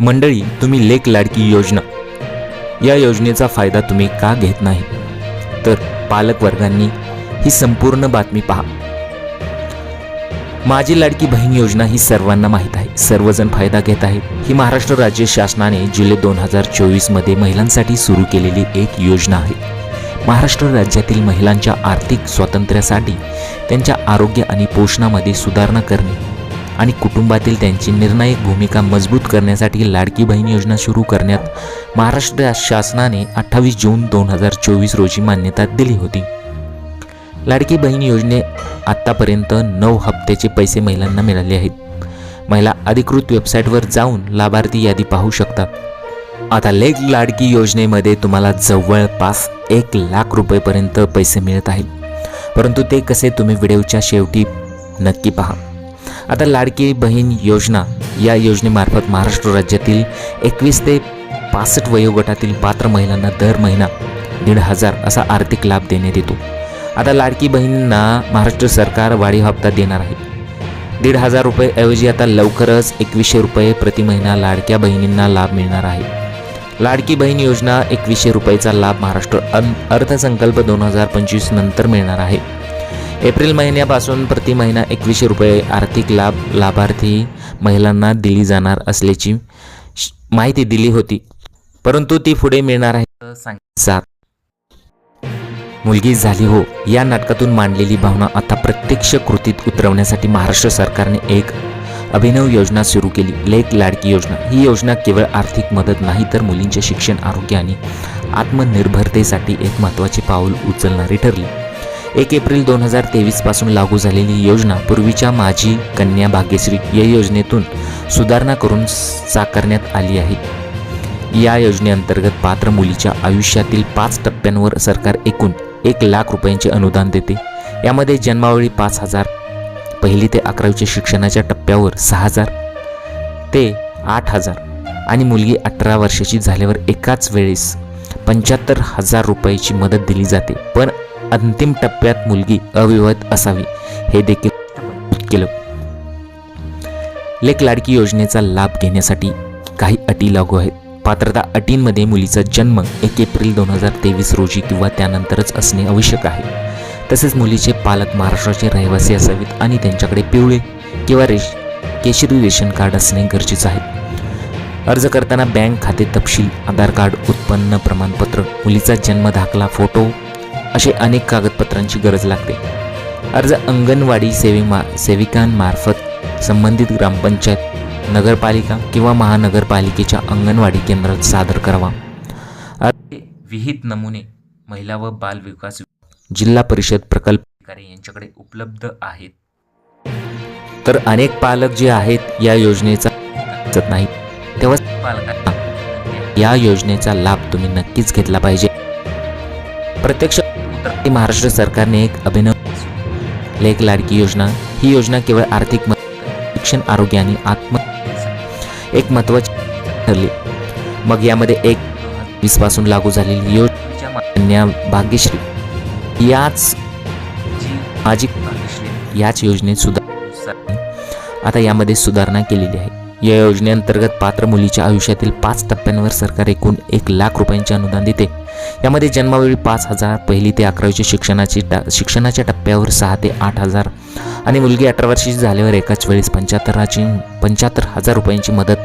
मंडळी तुम्ही लेक लाडकी योजना. या योजनेचा फायदा तुम्ही का घेत नाही? तर पालकवर्गांनी ही संपूर्ण बातमी पहा. माझी लाडकी बहीण योजना ही सर्वांना माहीत आहे. सर्वजण फायदा घेत आहेत. ही महाराष्ट्र राज्य शासनाने जुलै दोन हजार चोवीसमध्ये महिलांसाठी सुरू केलेली एक योजना आहे. महाराष्ट्र राज्यातील महिलांच्या आर्थिक स्वातंत्र्यासाठी त्यांच्या आरोग्य आणि पोषणामध्ये सुधारणा करणे. आणि कुटुंबातील त्यांची निर्णायक भूमिका मजबूत करण्यासाठी लाडकी बहीण योजना सुरू करण्यात महाराष्ट्र शासनाने अठ्ठावीस जून दोन हजार चोवीस रोजी मान्यता दिली होती. लाडकी बहीण योजने आत्तापर्यंत नऊ हप्त्याचे पैसे महिलांना मिळाले आहेत. महिला अधिकृत वेबसाईटवर जाऊन लाभार्थी यादी पाहू शकतात. आता लेख लाडकी योजनेमध्ये तुम्हाला जवळपास एक लाख रुपयेपर्यंत पैसे मिळत आहेत. परंतु ते कसे तुम्ही व्हिडिओच्या शेवटी नक्की पहा. आता लाडकी बहीण योजना या योजनेमार्फत महाराष्ट्र राज्यातील एकवीस ते पासष्ट वयोगटातील पात्र महिलांना दर महिना दीड हजार असा आर्थिक लाभ देण्यात येतो. आता लाडकी बहिणींना महाराष्ट्र सरकार वाढीव हप्ता देणार आहे. दीड हजार रुपये ऐवजी आता लवकरच एकवीसशे रुपये प्रति महिना लाडक्या बहिणींना लाभ मिळणार आहे. लाडकी बहीण योजना एकवीसशे रुपयेचा लाभ महाराष्ट्र अर्थसंकल्प दोन हजार पंचवीस नंतर मिळणार आहे. एप्रिल महिन्यापासून प्रति महिना एकवीसशे रुपये आर्थिक लाभ लाभार्थी महिलांना दिली जाणार असल्याची माहिती दिली होती. परंतु ती पुढे मिळणार आहे सांग मुलगी झाली हो या नाटकातून मांडलेली भावना आता प्रत्यक्ष कृतीत उतरवण्यासाठी महाराष्ट्र सरकारने एक अभिनव योजना सुरू केली. लेक लाडकी योजना. ही योजना केवळ आर्थिक मदत नाही तर मुलींचे शिक्षण आरोग्य आणि आत्मनिर्भरतेसाठी एक महत्त्वाचे पाऊल उचलणारी ठरली. एक एप्रिल दोन हजार तेवीसपासून लागू झालेली योजना पूर्वीच्या माझी कन्या भाग्यश्री या योजनेतून सुधारणा करून साकारण्यात आली आहे. या योजनेअंतर्गत पात्र मुलीच्या आयुष्यातील पाच टप्प्यांवर सरकार एकूण एक लाख रुपयांचे अनुदान देते. यामध्ये जन्मावळी पाच हजार पहिली ते अकरावीच्या शिक्षणाच्या टप्प्यावर सहा हजार ते आठ हजार आणि मुलगी अठरा वर्षाची झाल्यावर एकाच वेळेस पंच्याहत्तर हजार रुपयाची मदत दिली जाते. पण अंतिम टप्प्यात मुलगी अविवाहित असावी हे देखील केलं. लेक लाडकी योजनेचा लाभ घेण्यासाठी काही अटी लागू आहेत. पात्रता अटींमध्ये मुलीचा जन्म एक एप्रिल दोन हजार तेवीस रोजी किंवा त्यानंतरच असणे आवश्यक आहे. तसेच मुलीचे पालक महाराष्ट्राचे रहिवासी असावेत आणि त्यांच्याकडे पिवळे किंवा रेश केशरी रेशन कार्ड असणे गरजेचं आहे. अर्ज करताना बँक खाते तपशील आधार कार्ड उत्पन्न प्रमाणपत्र मुलीचा जन्म दाखला फोटो असे अनेक कागदपत्रांची गरज लागते. अर्ज अंगणवाडी सेवी मा सेविकांमार्फत संबंधित ग्रामपंचायत नगरपालिका किंवा महानगरपालिकेच्या अंगणवाडी केंद्रात सादर करावा. अर्ज विहित नमुने महिला व बाल विकास जिल्हा परिषद प्रकल्प अधिकारी यांच्याकडे उपलब्ध आहेत. तर अनेक पालक जे आहेत या योजनेचा नाही तेव्हा पालकांना या योजनेचा लाभ तुम्ही नक्कीच घेतला पाहिजे. प्रत्यक्ष महाराष्ट्र सरकारने एक अभिनव लेख लाडकी योजना ही योजना केवळ आर्थिक शिक्षण आरोग्य आणि आत्म एक महत्वाची ठरली. मग यामध्ये एक वीसपासून लागू झालेली योजना भाग्यश्री. याच माझी याच योजनेत सुधार आता यामध्ये सुधारणा केलेली आहे. या योजनेअंतर्गत पात्र मुलीच्या आयुष्यातील पाच टप्प्यांवर सरकार एकूण एक लाख रुपयांचे अनुदान देते. यामध्ये जन्मावेळी पाच हजार पहिली ते अकरावीच्या शिक्षणाची टा शिक्षणाच्या टप्प्यावर सहा ते आठ हजार आणि मुलगी अठरा वर्षाची झाल्यावर एकाच वेळेस पंच्याहत्तराची पंच्याहत्तर हजार रुपयांची मदत.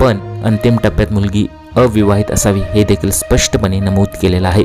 पण अंतिम टप्प्यात मुलगी अविवाहित असावी हे देखील स्पष्टपणे नमूद केलेलं आहे.